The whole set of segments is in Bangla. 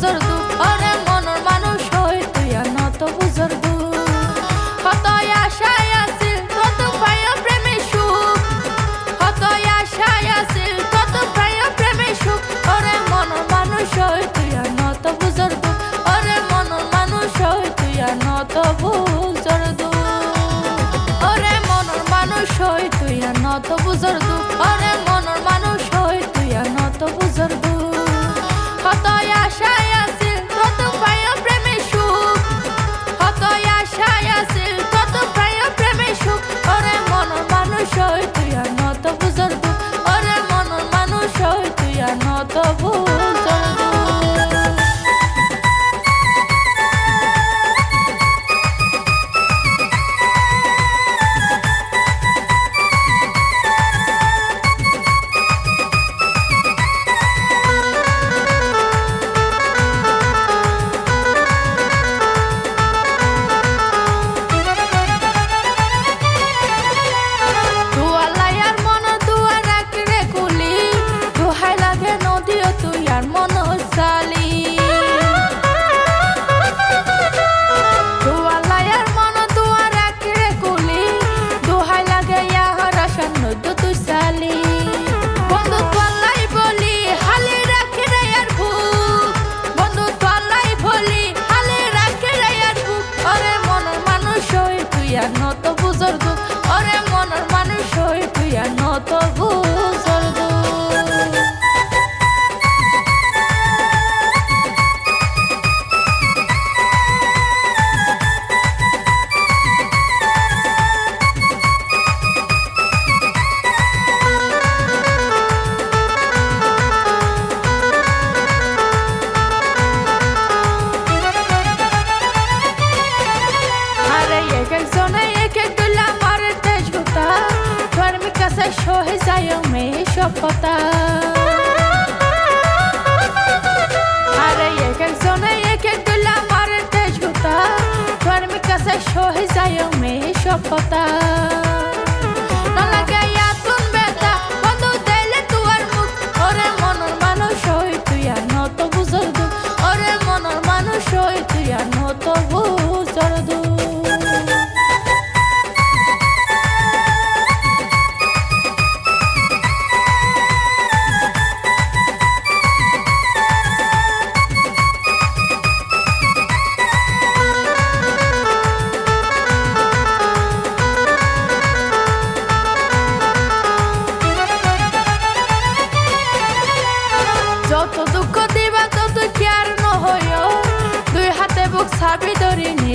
বুজর মানুষ হই, তুই নত বুজর দু কত আশায় মানুষ হই, তুই নত বুজর দু অরে মানুষ হই, তুই নত বুজর দু অরে মনর মানুষ যায় সহে যায় মেয়ে সভ্যতা আরে এক একজনে এক এক দিলাম আর দেশ গোতা। ধর্মিক কাছে সহে যায় মেয়ে সভ্যতা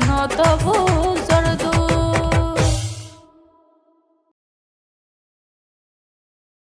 নত ভুল